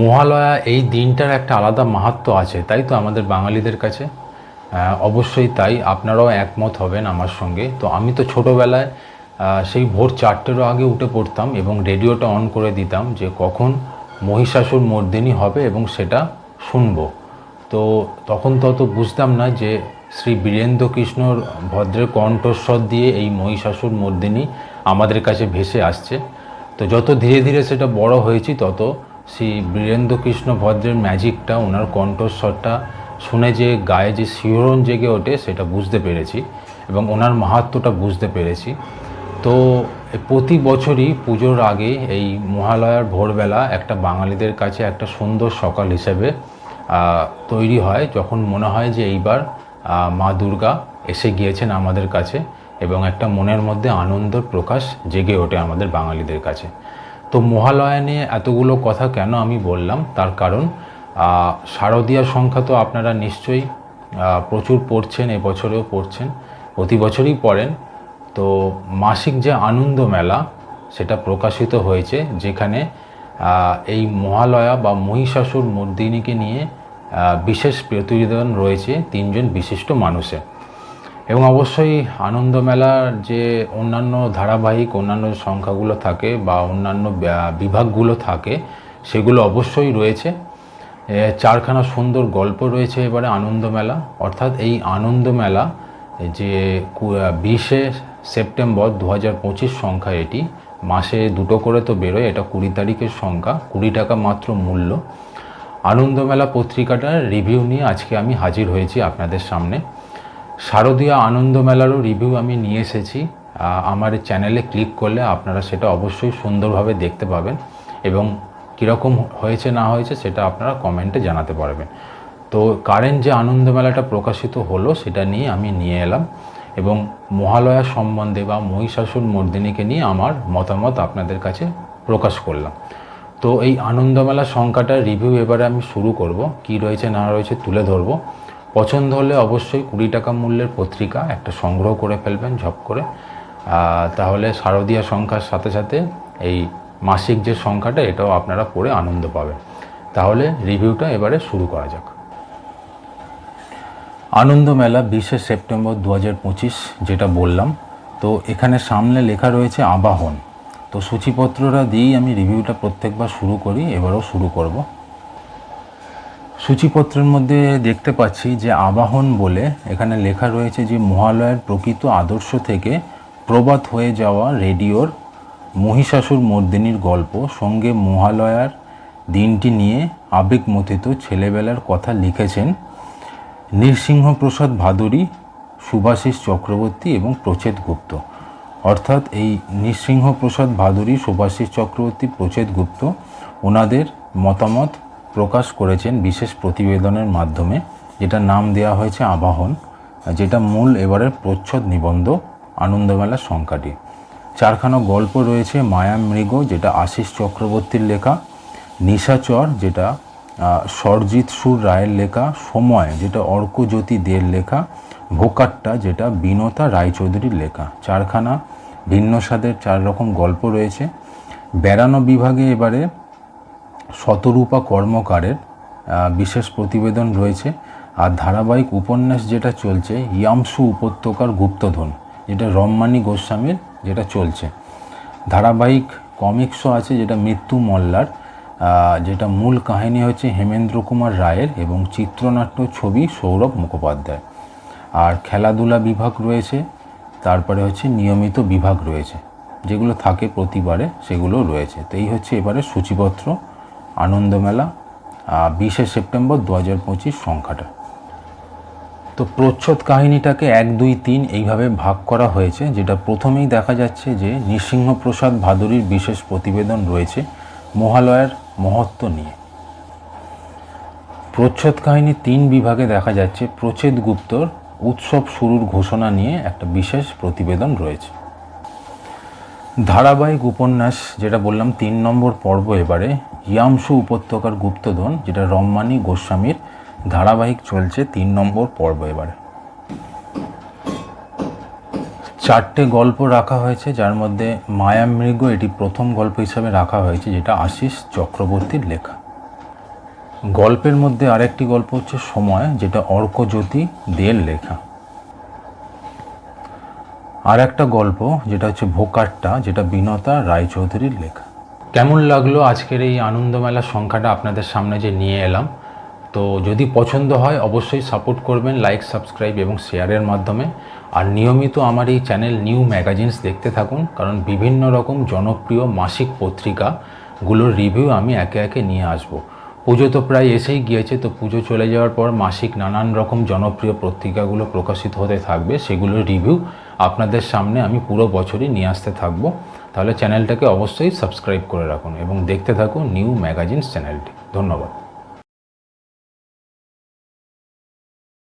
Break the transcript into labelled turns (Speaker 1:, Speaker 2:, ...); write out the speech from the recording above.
Speaker 1: মহালয়া এই দিনটার একটা আলাদা মাহাত্ম আছে, তাই তো আমাদের বাঙালিদের কাছে? অবশ্যই তাই, আপনারাও একমত হবেন আমার সঙ্গে। তো আমি তো ছোটোবেলায় সেই ভোর চারটেরও আগে উঠে পড়তাম এবং রেডিওটা অন করে দিতাম যে কখন মহিষাসুর মর্দিনী হবে এবং সেটা শুনব। তো তখন তো অত বুঝতাম না যে শ্রী বীরেন্দ্র কৃষ্ণর ভদ্রের কণ্ঠস্বর দিয়ে এই মহিষাসুর মর্দিনী আমাদের কাছে ভেসে আসছে। তো যত ধীরে ধীরে সেটা বড় হয়েছি, তত শ্রী বীরেন্দ্র কৃষ্ণ ভদ্রের ম্যাজিকটা, ওনার কণ্ঠস্বরটা শুনে যে গায়ে যে শিহরণ জেগে ওঠে, সেটা বুঝতে পেরেছি এবং ওনার মাহাত্ম্যটা বুঝতে পেরেছি। তো প্রতি বছরই পুজোর আগে এই মহালয়ার ভোরবেলা একটা বাঙালিদের কাছে একটা সুন্দর সকাল হিসেবে তৈরি হয় যখন মনে হয় যে এইবার মা দুর্গা এসে গিয়েছেন আমাদের কাছে এবং একটা মনের মধ্যে আনন্দের প্রকাশ জেগে ওঠে আমাদের বাঙালিদের কাছে। তো মহালয়া নিয়ে এতগুলো কথা কেন আমি বললাম? তার কারণ আহ, শারদীয়ার সংখ্যা তো আপনারা নিশ্চয়ই প্রচুর পড়ছেন এবছরেও পড়ছেন প্রতি বছরই পড়েন। তো মাসিক যে আনন্দ মেলা সেটা প্রকাশিত হয়েছে যেখানে এই মহালয়া বা মহিষাসুর মর্দিনীকে নিয়ে বিশেষ প্রতিবেদন রয়েছে তিনজন বিশিষ্ট মানুষের। এবং অবশ্যই আনন্দ মেলার যে অন্যান্য ধারাবাহিক, অন্যান্য সংখ্যাগুলো থাকে বা অন্যান্য বিভাগগুলো থাকে, সেগুলো অবশ্যই রয়েছে। চারখানা সুন্দর গল্প রয়েছে এবারে আনন্দ মেলা অর্থাৎ এই আনন্দ মেলা যে বিশে সেপ্টেম্বর দু হাজার পঁচিশ সংখ্যা এটি, মাসে দুটো করে তো বেরোয়, এটা কুড়ি তারিখের সংখ্যা, কুড়ি টাকা মাত্র মূল্য। আনন্দমেলা পত্রিকাটার রিভিউ নিয়ে আজকে আমি হাজির হয়েছি আপনাদের সামনে। শারদীয় আনন্দ মেলারও রিভিউ আমি নিয়ে এসেছি। আমার চ্যানেলে ক্লিক করলে আপনারা সেটা অবশ্যই সুন্দরভাবে দেখতে পাবেন এবং কীরকম হয়েছে না হয়েছে সেটা আপনারা কমেন্টে জানাতে পারবেন। তো কারেন্ট যে আনন্দ মেলাটা প্রকাশিত হলো সেটা নিয়ে আমি নিয়ে এলাম এবং মহালয়া সম্বন্ধে বা মহিষাসুর মর্দিনীকে নিয়ে আমার মতামত আপনাদের কাছে প্রকাশ করলাম। তো এই আনন্দমেলা সংখ্যাটার রিভিউ এবারে আমি শুরু করব। কি রয়েছে না রয়েছে তুলে ধরবো। পছন্দ হলে অবশ্যই কুড়ি টাকা মূল্যের পত্রিকা একটা সংগ্রহ করে ফেলবেন, ঝপ করে। তাহলে শারদীয়া সংখ্যার সাথে সাথে এই মাসিক যে সংখ্যাটা, এটাও আপনারা পড়ে আনন্দ পাবেন। তাহলে রিভিউটা এবারে শুরু করা যাক। আনন্দ মেলা বিশে সেপ্টেম্বর দু হাজার পঁচিশ, যেটা বললাম। তো এখানে সামনে লেখা রয়েছে আবাহন। তো সূচিপত্রটা দিয়েই আমি রিভিউটা প্রত্যেকবার শুরু করি, এবারও শুরু করব। সূচিপত্রের মধ্যে দেখতে পাচ্ছি যে আবাহন বলে এখানে লেখা রয়েছে যে মহালয়ের প্রকৃত আদর্শ থেকে প্রবাদ হয়ে যাওয়া রেডিওর মহিষাসুর মর্দিনীর গল্প সঙ্গে মহালয়ার দিনটি নিয়ে আবেগমথিত ছেলেবেলার কথা লিখেছেন নৃসিংহপ্রসাদ ভাদুরী, সুভাষিস চক্রবর্তী এবং প্রচেত গুপ্ত। অর্থাৎ এই নৃসিংহপ্রসাদ ভাদুরী, সুভাষিস চক্রবর্তী, প্রচেত গুপ্ত, ওনাদের মতামত প্রকাশ করেছেন বিশেষ প্রতিবেদনের মাধ্যমে, যেটা নাম দেওয়া হয়েছে আবাহন, যেটা মূল এবারের প্রচ্ছদ নিবন্ধ আনন্দমেলার সংখ্যাটি। চারখানা গল্প রয়েছে, মায়া মৃগ, যেটা আশিস চক্রবর্তীর লেখা নিশাচর যেটা সরজিৎ সুর রায়ের লেখা, সময়, যেটা অর্কজ্যোতি দের লেখা ভোকাট্টা যেটা বিনতা রায়চৌধুরীর লেখা। চারখানা ভিন্ন স্বাদের চার রকম গল্প রয়েছে। বেড়ানো বিভাগে এবারে শতরূপা কর্মকারের বিশেষ প্রতিবেদন রয়েছে। আর ধারাবাহিক উপন্যাস যেটা চলছে, ইয়ামসু উপত্যকার গুপ্তধন, যেটা রম্মানী গোস্বামীর যেটা চলছে। ধারাবাহিক কমিক্সও আছে যেটা মৃত্যু মল্লার যেটা মূল কাহিনী হচ্ছে হেমেন্দ্র কুমার রায়ের এবং চিত্রনাট্য ছবি সৌরভ মুখোপাধ্যায়। আর খেলাধুলা বিভাগ রয়েছে, তারপরে হচ্ছে নিয়মিত বিভাগ রয়েছে। যেগুলো থাকে প্রতিবারে, সেগুলো রয়েছে। তো এই হচ্ছে এবারে সূচিপত্র। আনন্দমেলা বিশে সেপ্টেম্বর দু হাজার পঁচিশ সংখ্যাটা। তো প্রচ্ছদ কাহিনীটাকে এক, দুই, তিন এইভাবে ভাগ করা হয়েছে, যেটা প্রথমেই দেখা যাচ্ছে যে নৃসিংহপ্রসাদ ভাদুরীর বিশেষ প্রতিবেদন রয়েছে মহালয়ার মহত্ব নিয়ে। প্রচ্ছদ কাহিনী তিন বিভাগে দেখা যাচ্ছে প্রচেদ গুপ্তর উৎসব শুরুর ঘোষণা নিয়ে একটা বিশেষ প্রতিবেদন রয়েছে। ধারাবাহিক উপন্যাস, যেটা বললাম তিন নম্বর পর্ব এবারে ইয়ামসু উপত্যকার গুপ্তধন, যেটা রম্মানী গোস্বামীর ধারাবাহিক চলছে তিন নম্বর পর্ব এবারে। চারটে গল্প রাখা হয়েছে, যার মধ্যে মায়ামৃগ এটি প্রথম গল্প হিসাবে রাখা হয়েছে, যেটা আশিস চক্রবর্তীর লেখা। গল্পের মধ্যে আরেকটি গল্প হচ্ছে সময়, যেটা অর্কজ্যোতি দেয়ের লেখা। আর একটা গল্প, যেটা হচ্ছে ভোকাট্টা, যেটা বিনতা রায়চৌধুরীর লেখা। কেমন লাগল আজকের এই আনন্দমেলা সংখ্যাটা আপনাদের সামনে যে নিয়ে এলাম? তো যদি পছন্দ হয়, অবশ্যই সাপোর্ট করবেন, লাইক, সাবস্ক্রাইব এবং শেয়ারের মাধ্যমে। আর নিয়মিত আমার এই চ্যানেল নিউ ম্যাগাজিনস দেখতে থাকুন, কারণ বিভিন্ন রকম জনপ্রিয় মাসিক পত্রিকাগুলোর রিভিউ আমি একে একে নিয়ে আসব। পুজো তো প্রায় এসেই গিয়েছে, তো পুজো চলে যাওয়ার পর মাসিক নানান রকম জনপ্রিয় পত্রিকাগুলো প্রকাশিত হতে থাকবে, সেগুলোর রিভিউ আপনাদের সামনে আমি পুরো বছরই নিয়ে আসতে থাকব। তাহলে চ্যানেলটাকে অবশ্যই সাবস্ক্রাইব করে রাখুন এবং দেখতে থাকুন নিউ ম্যাগাজিনস চ্যানেলটি। ধন্যবাদ।